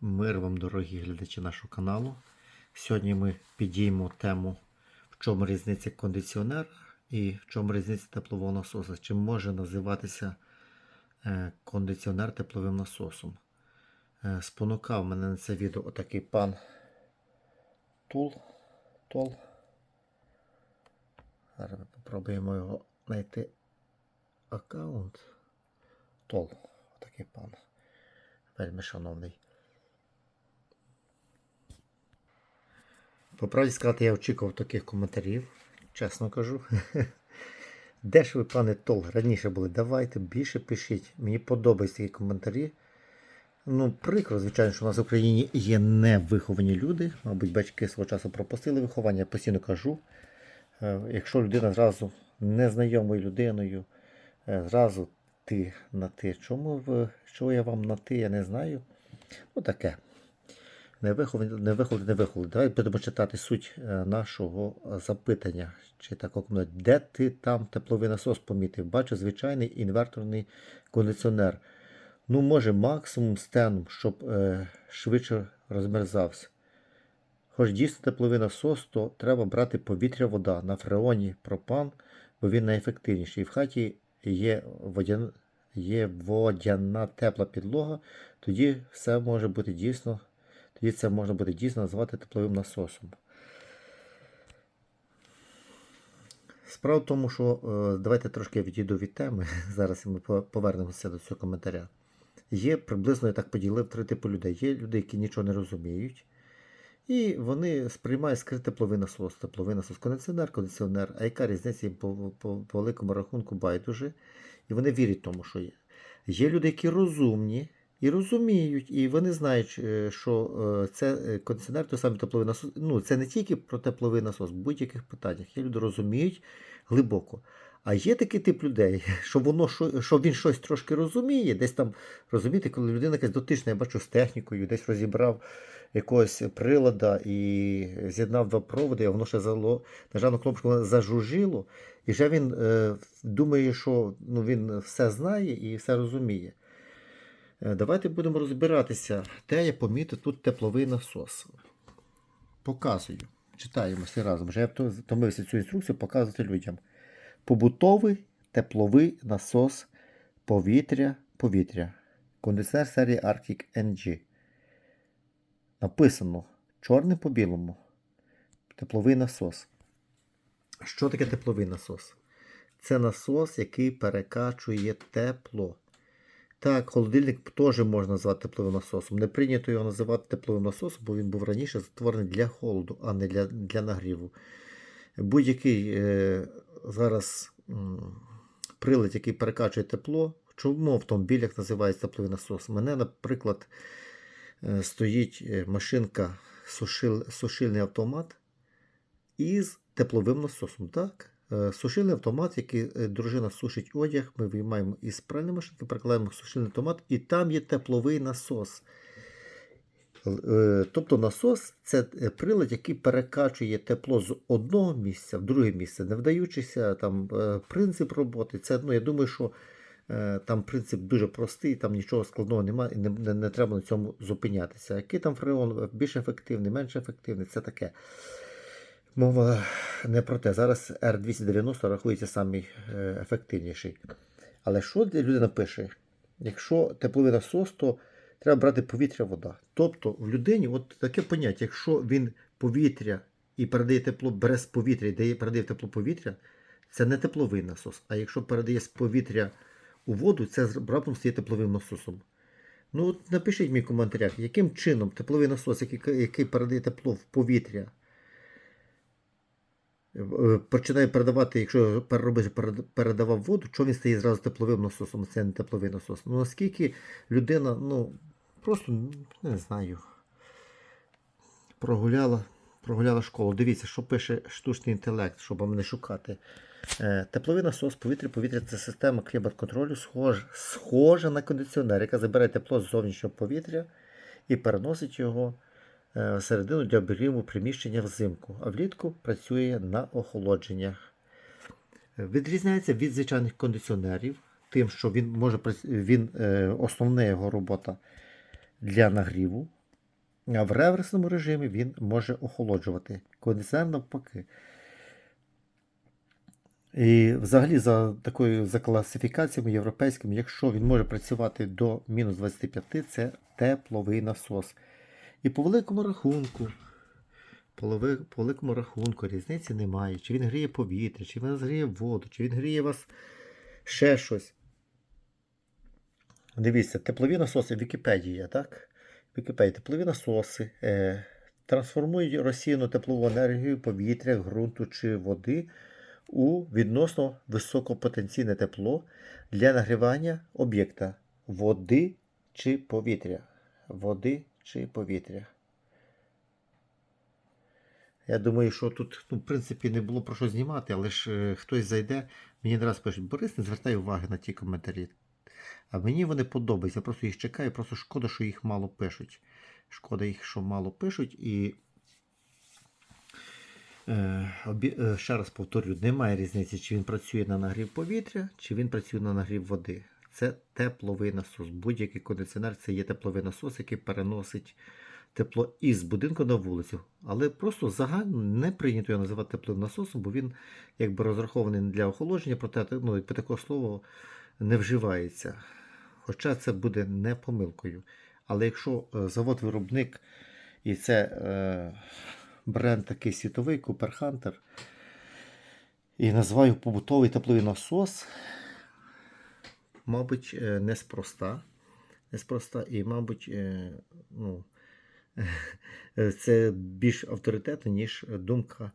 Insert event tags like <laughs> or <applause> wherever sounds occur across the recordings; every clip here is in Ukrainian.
Мир вам, дорогі глядачі нашого каналу. Сьогодні ми підіймемо тему, в чому різниця кондиціонера і в чому різниця теплового насосу. Чи може називатися е, кондиціонер тепловим насосом? Е, Спонукав мене на це відео отакий пан Тул. Тол. Зараз ми попробуємо його знайти аккаунт. Тол. Отакий пан. Вельми шановний. По правді сказати, я очікував таких коментарів, чесно кажу. <laughs> Де ж ви, пане Тол, раніше були? Давайте більше пишіть. Мені подобаються такі коментарі. Ну, прикро, звичайно, що у нас в Україні є невиховані люди. Мабуть, батьки свого часу пропустили виховання, я постійно кажу. Е, Якщо людина зразу незнайомою людиною, е, зразу ти на ти. Чому ви, чого я вам на ти, я не знаю. Ну таке. Не виховали, не виховали, не виховали. Давай будемо читати суть е, нашого е, запитання. Чи такого. Де ти там тепловий насос помітив? Бачу звичайний інверторний кондиціонер. Ну, може, максимум стеном, щоб е, швидше розмерзався. Хоч дійсно тепловий насос, то треба брати повітря вода на фреоні пропан, бо він найефективніший. І в хаті є водяна, є водяна тепла підлога, тоді все може бути дійсно, тоді це можна буде дійсно назвати тепловим насосом. Справа в тому, що е, давайте трошки відійду від теми. <laughs> Зараз ми повернемося до цього коментаря. Є приблизно, я так поділив, три типи людей. Є люди, які нічого не розуміють. І вони сприймають скрити тепловий насос, тепловий насос, кондиціонер, кондиціонер. А яка різниця їм по, по, по великому рахунку байдуже? І вони вірять тому, що є. Є люди, які розумні і розуміють, і вони знають, е, що е, це е, кондиціонер, той самий тепловий насос. Ну, це не тільки про тепловий насос, в будь-яких питаннях. Є люди розуміють глибоко. А є такий тип людей, <laughs> що воно що, він щось трошки розуміє, десь там розумієте, коли людина якась дотична, я бачу з технікою, десь розібрав якогось прилада і з'єднав два проводи, а воно ще зало, нажав на кнопку, воно зажужжило, і вже він е, думає, що ну, він все знає і все розуміє. Е, Давайте будемо розбиратися, де я помітив тут тепловий насос. Показую. Читаємо всі разом. Вже я втомився цю інструкцію показувати людям. Побутовий тепловий насос повітря повітря. Кондиціонер серії Arctic NG. Написано чорним по білому. Тепловий насос. Що таке тепловий насос? Це насос, який перекачує тепло. Так, холодильник теж можна назвати тепловим насосом. Не прийнято його називати тепловим насосом, бо він був раніше створений для холоду, а не для, для нагріву. Будь-який е, зараз м, прилад, який перекачує тепло, чому в автомобілях називається тепловий насос? У мене, наприклад, е, стоїть е, машинка, сушил, сушильний автомат із тепловим насосом. Так? Е, Сушильний автомат, який е, дружина сушить одяг, ми виймаємо із пральної машинки, перекладаємо сушильний автомат, і там є тепловий насос. Е, Тобто насос це прилад, який перекачує тепло з одного місця в друге місце, не вдаючися там принцип роботи. Це, ну, я думаю, що там принцип дуже простий, там нічого складного немає, і не, не, не треба на цьому зупинятися. Який там фреон більш ефективний, менш ефективний, це таке. Мова не про те. Зараз R290 рахується самий е. Але що людина пише? Якщо тепловий насос, то треба брати повітря, вода. Тобто в людині от таке поняття, якщо він повітря і передає тепло бере повітря і дає, передає тепло повітря, це не тепловий насос. А якщо передає з повітря у воду, це раптом стає тепловим насосом. Ну от напишіть в коментарях, яким чином тепловий насос, який, який передає тепло в повітря, починає передавати, якщо переробити, перед- передавав воду, що він стає зразу тепловим насосом, це не тепловий насос. Ну наскільки людина, ну, просто не знаю, прогуляла, прогуляла школу. Дивіться, що пише штучний інтелект, щоб вам не шукати. Е, Тепловий насос, повітря, повітря це система клімат-контролю, схож, схожа на кондиціонер, яка забирає тепло з зовнішнього повітря і переносить його е, всередину для обігріву приміщення взимку, а влітку працює на охолодження. Е, Відрізняється від звичайних кондиціонерів, тим, що він може він, е, основна його робота для нагріву, А в реверсному режимі він може охолоджувати. Кондиціонер навпаки. І взагалі за такою за класифікаціями європейськими, якщо він може працювати до мінус 25, це тепловий насос. І по великому рахунку, по, великому рахунку різниці немає. Чи він гріє повітря, чи він гріє воду, чи він гріє вас ще щось. Дивіться, теплові насоси в Вікіпедії так? В Вікіпедії теплові насоси е, трансформують розсіяну теплову енергію повітря, ґрунту чи води у відносно високопотенційне тепло для нагрівання об'єкта води чи повітря. Води чи повітря. Я думаю, що тут, ну, в принципі, не було про що знімати, але ж е, хтось зайде, мені раз пишуть, Борис, не звертай уваги на ті коментарі. А мені вони подобаються, я просто їх чекаю, просто шкода, що їх мало пишуть. Шкода їх, що мало пишуть. І е, обі- е, ще раз повторюю, немає різниці, чи він працює на нагрів повітря, чи він працює на нагрів води. Це тепловий насос. Будь-який кондиціонер це є тепловий насос, який переносить тепло із будинку на вулицю. Але просто загально не прийнято його називати тепловим насосом, бо він якби розрахований не для охолодження, проте ну, таке слово не вживається. Хоча це буде не помилкою. Але якщо е, завод-виробник і це е, бренд такий світовий, Cooper Hunter, і називаю побутовий тепловий насос, мабуть, е, неспроста. Неспроста і, мабуть, е, ну, <laughs> це більш авторитетно, ніж думка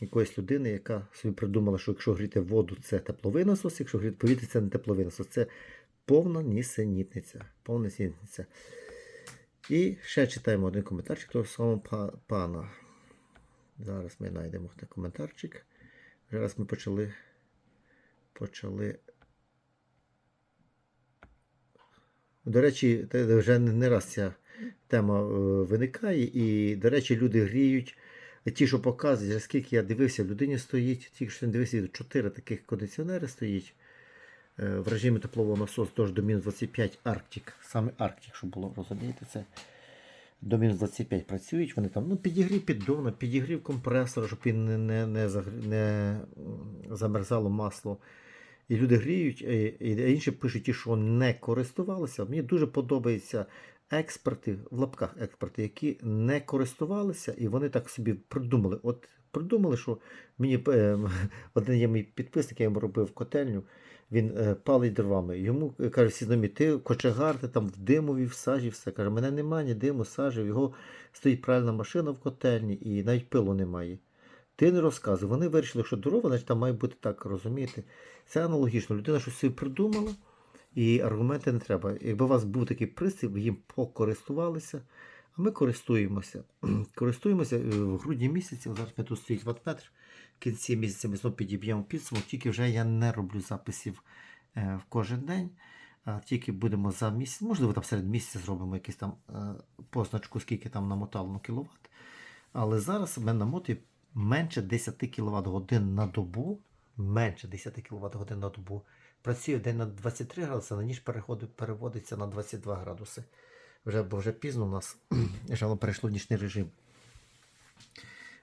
якоїсь людини, яка собі придумала, що якщо гріти воду, це тепловий насос, якщо гріти повітря, це не тепловий насос. Це повна нісенітниця. Повна нісенітниця. І ще читаємо один коментарчик того самого пана. Зараз ми знайдемо коментарчик. Вже раз ми почали. Почали. До речі, вже не раз ця тема е, виникає, і, до речі, люди гріють. Ті, що показують, скільки я дивився, в людині стоїть, тільки що не дивився, чотири таких кондиціонери стоїть е, в режимі теплового насосу до мінус 25 Арктик. Саме Арктик, щоб було, розумієте, це до мінус 25 працюють. Вони там ну, підігрів піддона, підігрів компресора, щоб він не, не, не, не замерзало масло. І люди гріють, і, і інші пишуть, ті, що не користувалися. Мені дуже подобається експерти, в лапках експерти, які не користувалися, і вони так собі придумали. От придумали, що мені е, <laughs> один є мій підписник, я йому робив котельню. Він е, палить дровами. Йому е, каже, всі знайомі, ти кочегар, ти там в димові, в сажі, все. Каже, мене немає ні диму, сажі, його стоїть правильна машина в котельні і навіть пилу немає. Ти не розказуй. Вони вирішили, що дрова, значить там має бути так, розумієте? Це аналогічно. Людина щось собі придумала, і аргументи не треба. Якби у вас був такий пристрій, їм покористувалися, а ми користуємося. <clears throat> користуємося е, в грудні місяці, зараз ми тут стоїть ватметр, в кінці місяця ми знову підіб'ємо підсумок, тільки вже я не роблю записів е, в кожен день. Тільки будемо за місяць, можливо, там серед місяця зробимо якусь там е, позначку, скільки там намотало на кіловат. Але зараз в мене намотує менше 10 кВт годин на добу. Менше 10 кВт годин на добу. Працює день на 23 градуси, на ніч переводиться на 22 градуси. Вже, бо вже пізно у нас <clears throat> воно перейшло в нічний режим.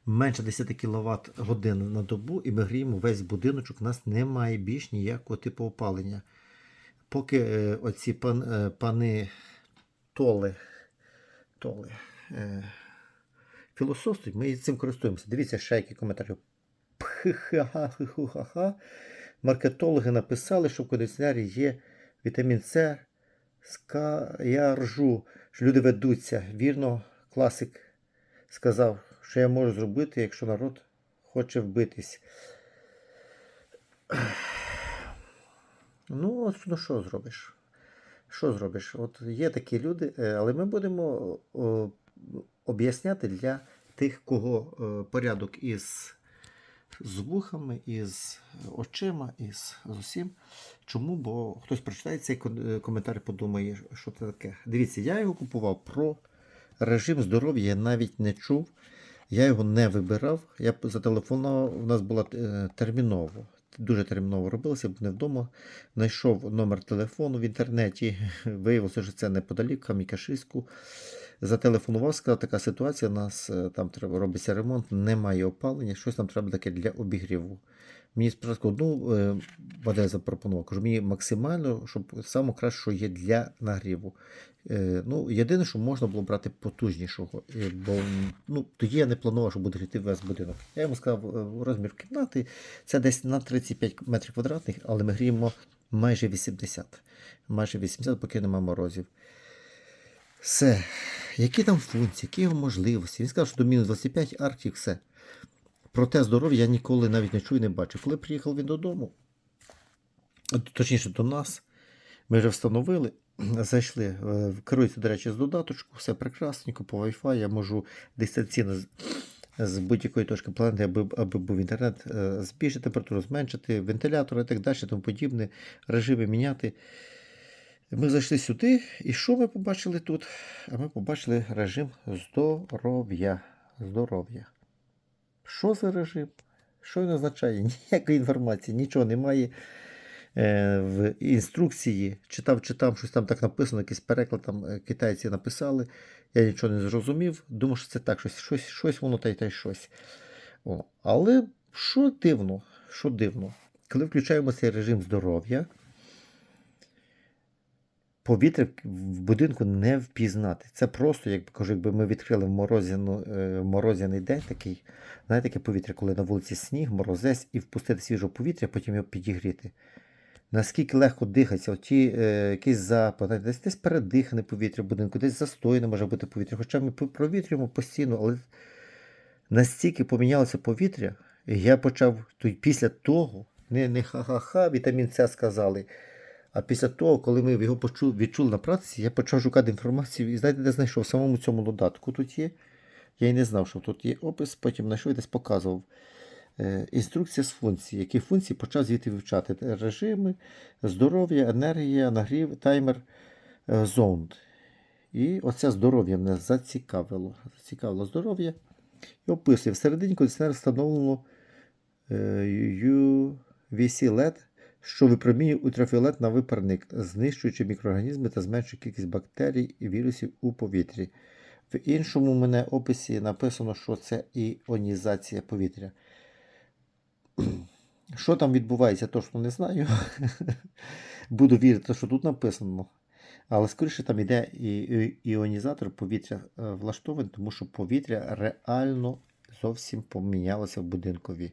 Менше 10 кВт годин на добу, і ми гріємо весь будиночок. У нас немає більш ніякого типу опалення. Поки е, оці пан, е, пани толи, толи е, філософствують, ми цим користуємося. Дивіться, ще які коментарі. Пхи-ха-ха-хи-ху-ха-ха. Маркетологи написали, що в кондиціонері є вітамін С. Ска... Я ржу, що люди ведуться. Вірно, класик сказав, що я можу зробити, якщо народ хоче вбитись. Ну, от, ну що зробиш? Що зробиш? От є такі люди, е, але ми будемо об'ясняти для тих, кого е, порядок із з вухами, із очима, із з усім. Чому? Бо хтось прочитає цей е, коментар і подумає, що це таке. Дивіться, я його купував про режим здоров'я, я навіть не чув. Я його не вибирав. Я зателефонував, у нас була е, терміново. Дуже терміново робилося, бо не вдома. Знайшов номер телефону в інтернеті. <laughs> Виявилося, що це неподалік Камікашиську. Зателефонував, сказав, така ситуація, у нас е, там треба робиться ремонт, немає опалення, щось нам треба таке для обігріву. Мені спочатку одну е, модель запропонував. Кажу, мені максимально, щоб саме краще, що є для нагріву. Е, ну, єдине, що можна було брати потужнішого, бо ну, тоді я не планував, що буде гріти весь будинок. Я йому сказав, розмір кімнати це десь на 35 метрів квадратних, але ми гріємо майже 80. Майже 80, поки немає морозів. Все. Які там функції, які його можливості? Він сказав, що до мінус 25 Арктик, все. Проте здоров'я я ніколи навіть не чую, не бачив. Коли приїхав він додому, точніше до нас, ми вже встановили, <clears throat> зайшли, е, керується, до речі, з додаточку, все прекрасненько, по Wi-Fi, я можу дистанційно з, з будь-якої точки планети, аби, аби був інтернет, е, збільшити температуру, зменшити вентилятор і так далі, тому подібне, режими міняти. Ми зайшли сюди, і що ми побачили тут? А ми побачили режим здоров'я. Здоров'я. Що за режим? Що він означає? <laughs> Ніякої інформації, нічого немає. Е, в інструкції читав, читав, щось там так написано, якийсь переклад там е, китайці написали. Я нічого не зрозумів. Думав, що це так, щось, щось, щось воно та й та й щось. О. Але що дивно, що дивно, коли включаємо цей режим здоров'я, повітря в будинку не впізнати. Це просто, як кажу, якби ми відкрили в морозяну, е, морозяний день такий, знаєте, таке повітря, коли на вулиці сніг, морозець, і впустити свіжого повітря, потім його підігріти. Наскільки легко дихається, оті е, якийсь запах, десь, десь передихане повітря в будинку, десь застойне може бути повітря. Хоча ми провітрюємо постійно, але настільки помінялося повітря, і я почав після того, не, не ха-ха-ха, вітамін С сказали. А після того, коли ми його відчули на практиці, я почав шукати інформацію і знаєте, де знайшов? В самому цьому додатку тут є. Я й не знав, що тут є опис, потім знайшов і десь показував. Е, інструкція з функцій. Які функції почав звідти вивчати? Е, Режими, здоров'я, енергія, нагрів, таймер, е, зонд. І оце здоров'я мене зацікавило. Зацікавило здоров'я. І описує. Всередині кондиціонер встановлено е, UVC LED, що випромінює ультрафіолет на випарник, знищуючи мікроорганізми та зменшує кількість бактерій і вірусів у повітрі. В іншому мене описі написано, що це іонізація повітря. <clears throat> Що там відбувається, точно не знаю. <laughs> Буду вірити, що тут написано. Але скоріше там йде і, і, іонізатор повітря е, влаштований, тому що повітря реально зовсім помінялося в будинкові.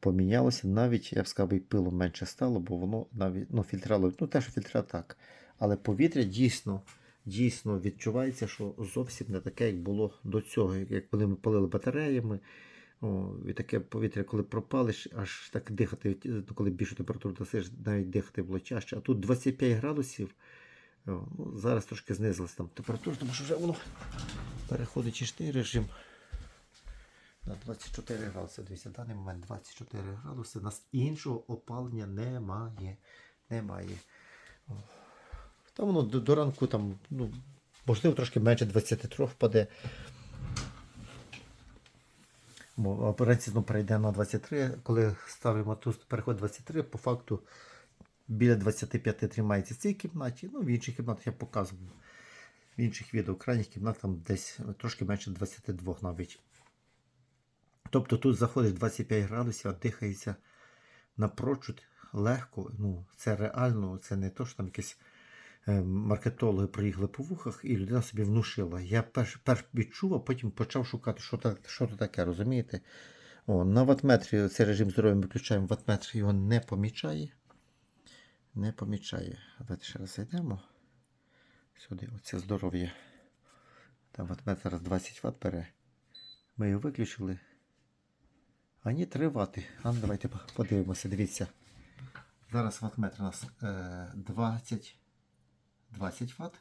Помінялося навіть, я б сказав, і пилу менше стало, бо воно навіть ну, фільтрало, ну теж фільтра так. Але повітря дійсно, дійсно відчувається, що зовсім не таке, як було до цього. Як коли ми палили батареями, о, і таке повітря, коли пропалиш, аж так дихати, ну, коли більшу температуру досиш, навіть дихати було тяжче. А тут 25 градусів. О, ну, зараз трошки знизилась там температура, тому що вже воно переходить чистий режим. На 24 градуси. Дивіться, в даний момент 24 градуси. У нас іншого опалення немає. Немає. Там воно до, до ранку там, ну, можливо, трошки менше 23 впаде. Операція ну, перейде на 23. Коли ставимо тут переход 23, по факту біля 25 тримається в цій кімнаті. Ну, в інших кімнатах я показував. В інших відео, крайніх кімнатах там десь трошки менше 22 навіть. Тобто тут заходить 25 градусів, а дихається напрочуд легко. Ну, Це реально, це не то, що там якісь е, маркетологи приїхали по вухах, і людина собі внушила. Я перш, перш відчув, а потім почав шукати, що, так, що то таке, розумієте? О, на ватметрі цей режим здоров'я ми включаємо, ватметр його не помічає. Не помічає. Давайте ще раз зайдемо. Сюди, оце здоров'я. Там ватметр зараз 20 Вт бере. Ми його виключили. А ні, 3 Вт. А ну, давайте подивимося, дивіться. Зараз ватметр у нас е, 20, 20 Вт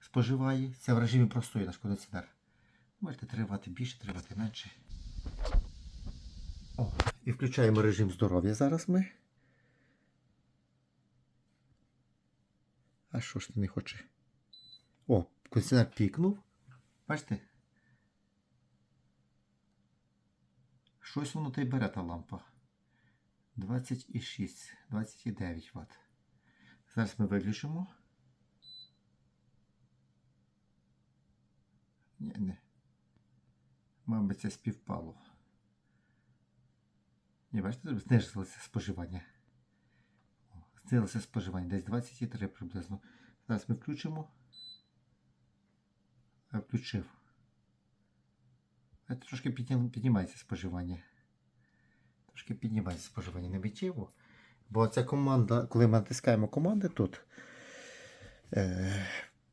споживає. Це в режимі простої наш кондиціонер. 3 Вт більше, 3 Вт менше. О, і включаємо режим здоров'я зараз ми. А що ж ти не хоче? О, кондиціонер пікнув. Бачите? Щось воно та й бере та лампа. 26, 29 Вт. Зараз ми виключимо. Ні, не. Мабуть, це співпало. Ні, бачите, знизилося споживання. Знизилося споживання. Десь 23 приблизно. Зараз ми включимо. Включив. Трошки піднімається споживання. Трошки піднімається споживання не миттєво. Бо ця команда, коли ми натискаємо команди тут е,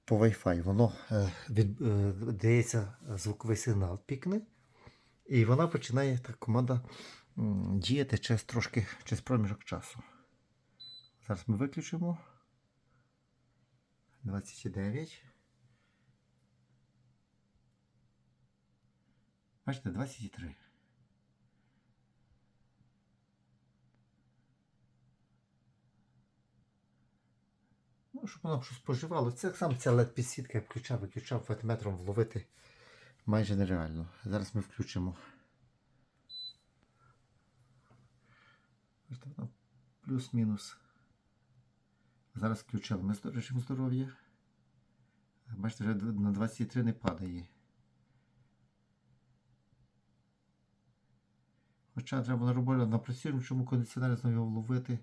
по Wi-Fi, воно е, е, дається звуковий сигнал пікне, і вона починає та команда діяти через трошки через проміжок часу. Зараз ми виключимо. 29. Бачите, 23. Ну, щоб воно щось споживало. Це сам ця led підсвітка я включав, виключав фотометром вловити майже нереально. Зараз ми включимо. Плюс-мінус. Зараз включили ми режим здоров'я. Бачите, вже на 23 не падає. Хоча треба на роботу на працюючому кондиціонері знову його вловити.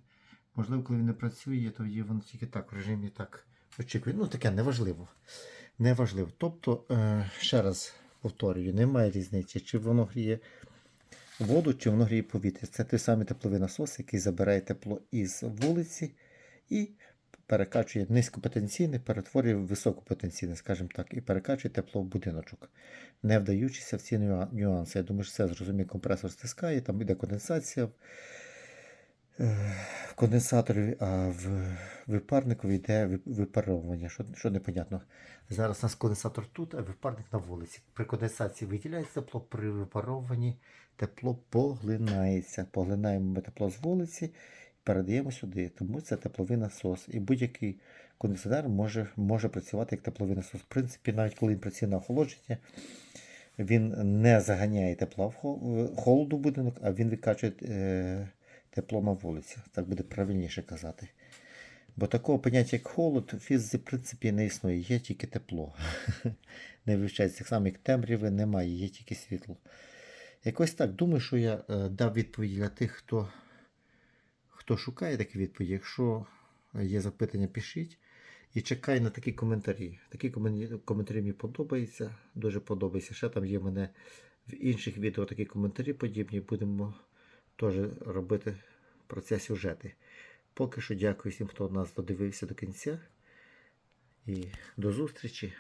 Можливо, коли він не працює, то є воно тільки так в режимі так очікує. Ну, таке неважливо. Неважливо. Тобто, е, ще раз повторюю, немає різниці, чи воно гріє воду, чи воно гріє повітря. Це той самий тепловий насос, який забирає тепло із вулиці і перекачує низькопотенційне, перетворює в високопотенційне, скажімо так, і перекачує тепло в будиночок, не вдаючися в ці нюанси. Я думаю, що це зрозуміє, компресор стискає, там іде конденсація е, в конденсаторі, а в випарнику йде випаровування, що, що непонятно. Зараз у нас конденсатор тут, а випарник на вулиці. При конденсації виділяється тепло, при випарованні тепло поглинається. Поглинаємо ми тепло з вулиці передаємо сюди. Тому це тепловий насос. І будь-який кондиціонер може, може працювати як тепловий насос. В принципі, навіть коли він працює на охолодження, він не заганяє тепла в холоду будинок, а він викачує е, тепло на вулиці. Так буде правильніше казати. Бо такого поняття, як холод, в фізиці, в принципі, не існує, є тільки тепло. <laughs> Не вивчається так само, як темряви немає, є тільки світло. Якось так. Думаю, що я е, дав відповіді для тих, хто, хто шукає такі відповіді. Якщо є запитання, пишіть. І чекай на такі коментарі. Такі коментарі мені подобаються, дуже подобається. Ще там є в мене в інших відео такі коментарі подібні. Будемо теж робити про це сюжети. Поки що дякую всім, хто нас додивився до кінця. І до зустрічі.